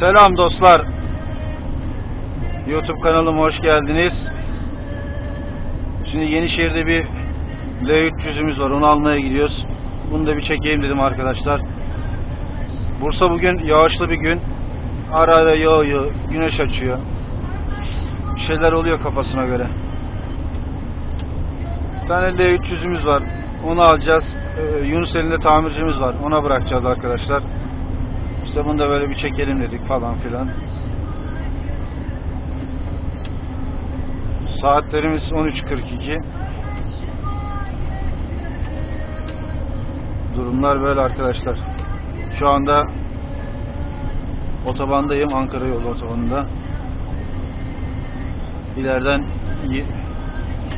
Selam dostlar. YouTube kanalıma hoş geldiniz. Şimdi Yenişehir'de bir L300'ümüz var. Onu almaya gidiyoruz. Bunu da bir çekeyim dedim arkadaşlar. Bursa bugün yağışlı bir gün. Ara ara yağıyor, güneş açıyor. Bir şeyler oluyor kafasına göre. Bir tane L300'ümüz var. Onu alacağız. Ee, Yunus elinde tamircimiz var. Ona bırakacağız arkadaşlar. İşte bunu da böyle bir çekelim dedik falan filan. Saatlerimiz 13.42. Durumlar böyle arkadaşlar. Şu anda otobandayım. Ankara yolu otobanında. İleriden Ye-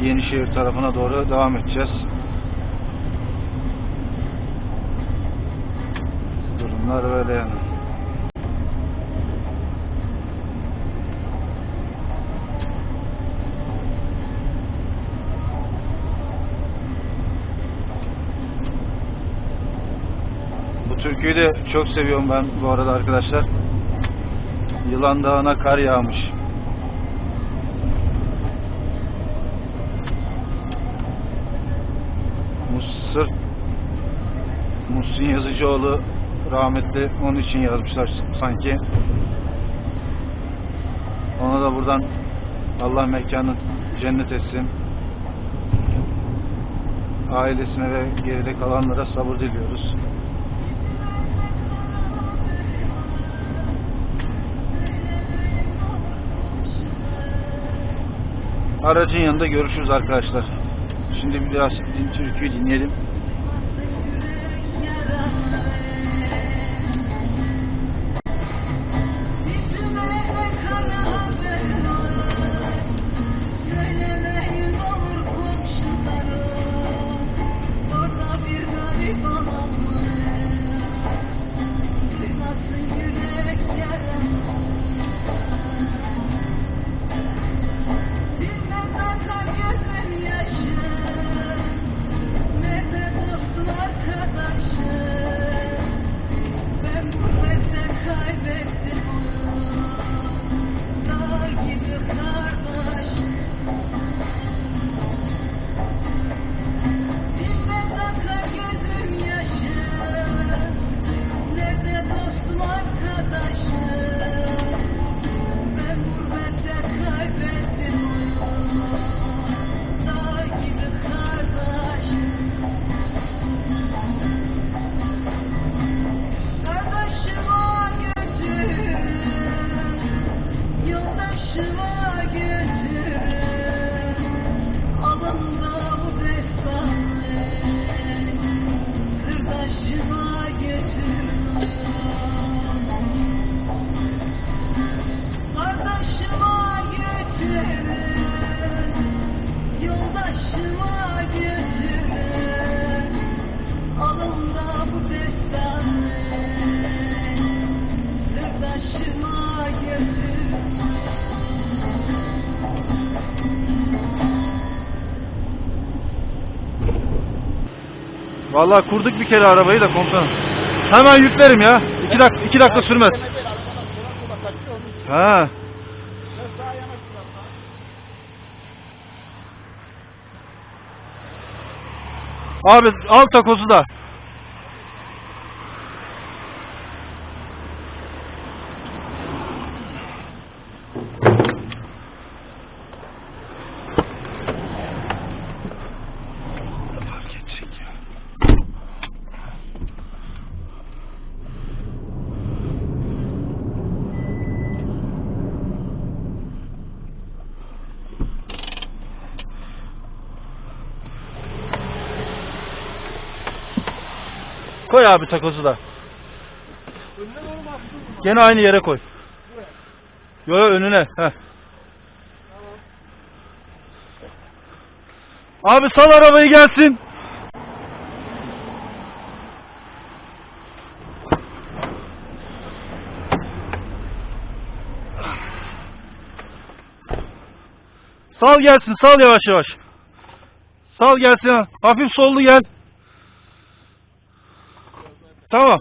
Yenişehir tarafına doğru devam edeceğiz. Durumlar böyle yani. Bu türküyü de çok seviyorum ben bu arada arkadaşlar. Yılan Dağı'na kar yağmış. Mısır Muhsin Yazıcıoğlu rahmetli onun için yazmışlar sanki. Ona da buradan Allah mekanı cennet etsin. Ailesine ve geride kalanlara sabır diliyoruz. Aracın yanında görüşürüz arkadaşlar. Şimdi biraz türküyü dinleyelim. Vallahi kurduk bir kere arabayı da komutanım. Hemen yüklerim ya. İki, dak iki dakika sürmez. Ha. Abi al takozu da. Koy abi takozu da. Gene aynı yere koy. Yo yo önüne. Heh. Abi sal arabayı gelsin. Sal gelsin, sal yavaş yavaş. Sal gelsin. Hafif sollu gel. Tamam.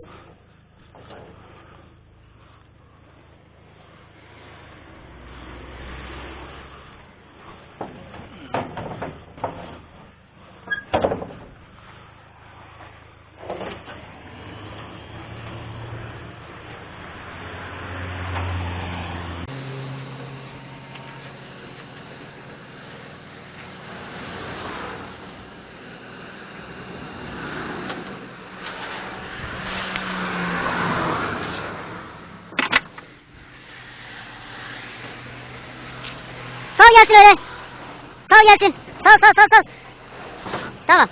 Sal gelsin öyle. Sal gelsin. Sal sal sal sal. Tamam.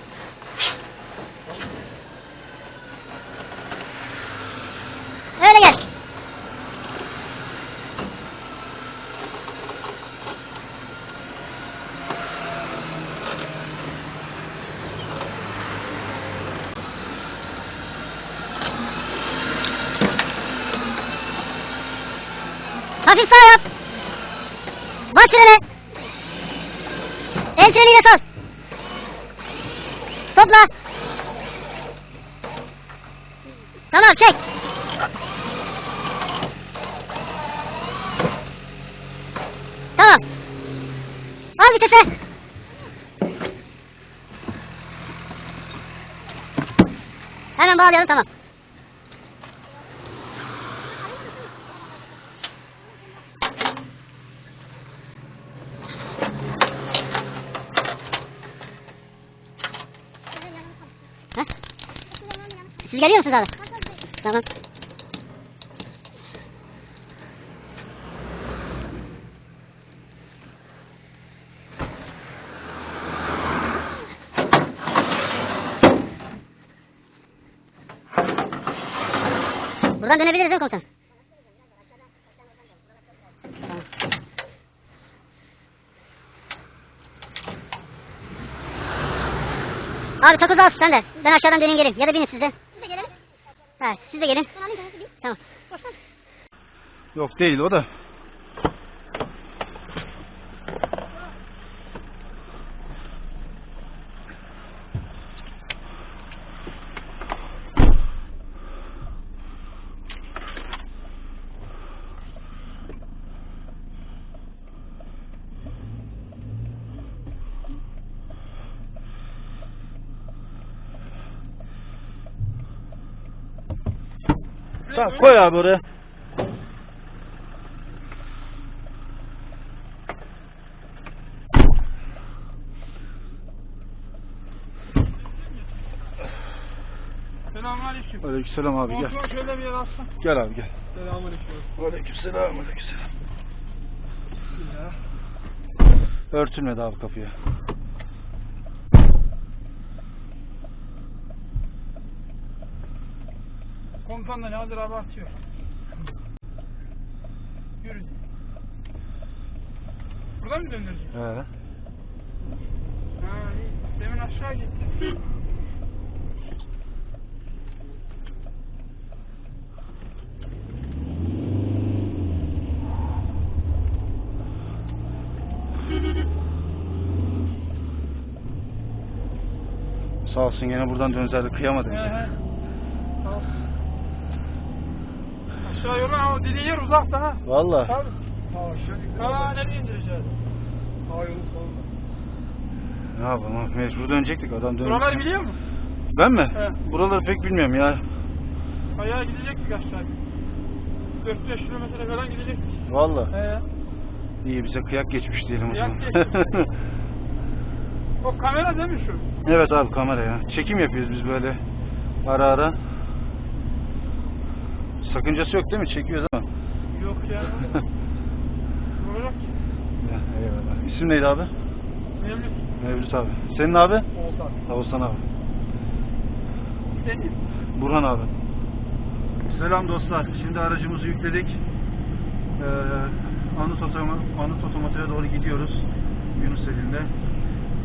Öyle gel. Hafif sağ yap. Bas frene. El freniyle sal. Topla. Tamam çek. Tamam. Al vitese. Hemen bağlayalım tamam. Heh. Siz geliyor musunuz abi? Tamam. Buradan dönebiliriz değil mi komutan? Abi takoz al sen de. Ben aşağıdan döneyim geleyim. Ya da binin siz de. Ha, siz de gelin. Tamam. Yok değil o da. Tamam koy abi oraya. Selamünaleyküm. Aleykümselam abi gel. Kontrol şöyle bir yer alsın. Gel abi gel. Selamünaleyküm. Aleykümselam aleykümselam. Örtülmedi abi kapıya. Komutan da ne hazır abi atıyor. Yürü. Buradan mı döndüreceğiz? He. Ha iyi. Demin aşağı gitti. Sağ olsun yine buradan dönzerdi kıyamadı He bize. he. Tamam. Aşağı yola ama dediği yer uzakta ha. Valla. Tabii. Ha nereye indireceğiz? Ha yolu solunda. Ne yapalım mecbur dönecektik adam dönmüş. Buraları biliyor musun? Ben mi? He. Buraları pek bilmiyorum ya. Bayağı gidecektik aşağı. 4-5 kilometre falan gidecektik. Valla. He. İyi bize kıyak geçmiş diyelim o Kıyak zaman. O kamera değil mi şu? evet abi kamera ya. Çekim yapıyoruz biz böyle ara ara. Sakıncası yok değil mi? Çekiyoruz ama. Yok ya. Olacak ki. Ya, eyvallah. İsim neydi abi? Mevlüt. Mevlüt abi. Senin abi? Oğuzhan. Oğuzhan abi. Senin. Burhan abi. Selam dostlar. Şimdi aracımızı yükledik. Ee, Anıt, Otomotiv'e doğru gidiyoruz. Yunus elinde.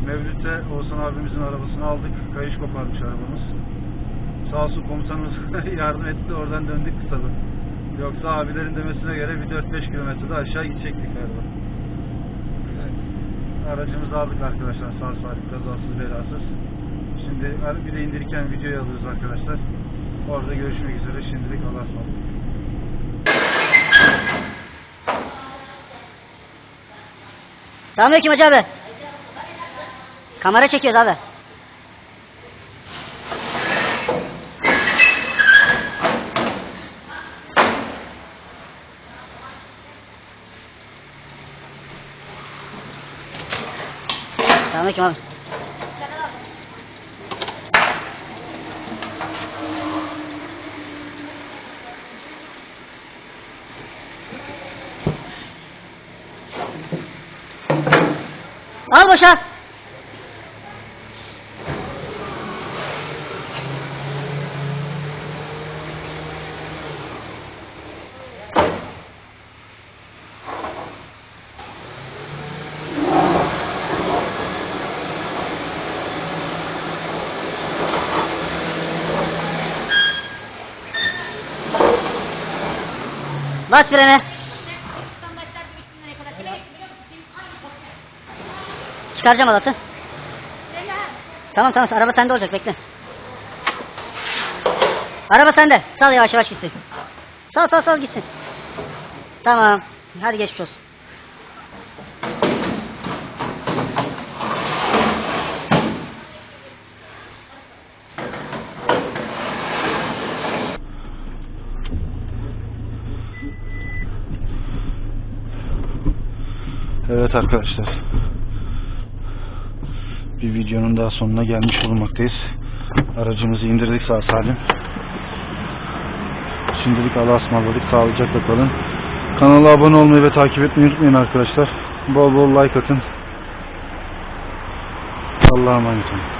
Mevlüt'te Oğuzhan abimizin arabasını aldık. Kayış koparmış arabamız. Sağ olsun komutanımız yardım etti. Oradan döndük kısadı. Yoksa abilerin demesine göre bir 4-5 kilometrede aşağı gidecektik galiba. Evet. Aracımızı aldık arkadaşlar. Sağ salim kazasız belasız. Şimdi bir de indirirken videoyu alıyoruz arkadaşlar. Orada görüşmek üzere. Şimdilik Allah'a ısmarladık. Selamünaleyküm Hacı abi. Kamera çekiyoruz abi. Abi. Al boşa. Bas frene. Çıkaracağım alatı. Tamam tamam araba sende olacak bekle. Araba sende. Sal yavaş yavaş gitsin. Sal sal sal gitsin. Tamam. Hadi geçmiş olsun. Evet arkadaşlar. Bir videonun daha sonuna gelmiş bulunmaktayız. Aracımızı indirdik sağ salim. Şimdilik Allah'a ısmarladık. Sağlıcakla kalın. Kanala abone olmayı ve takip etmeyi unutmayın arkadaşlar. Bol bol like atın. Allah'a emanet olun.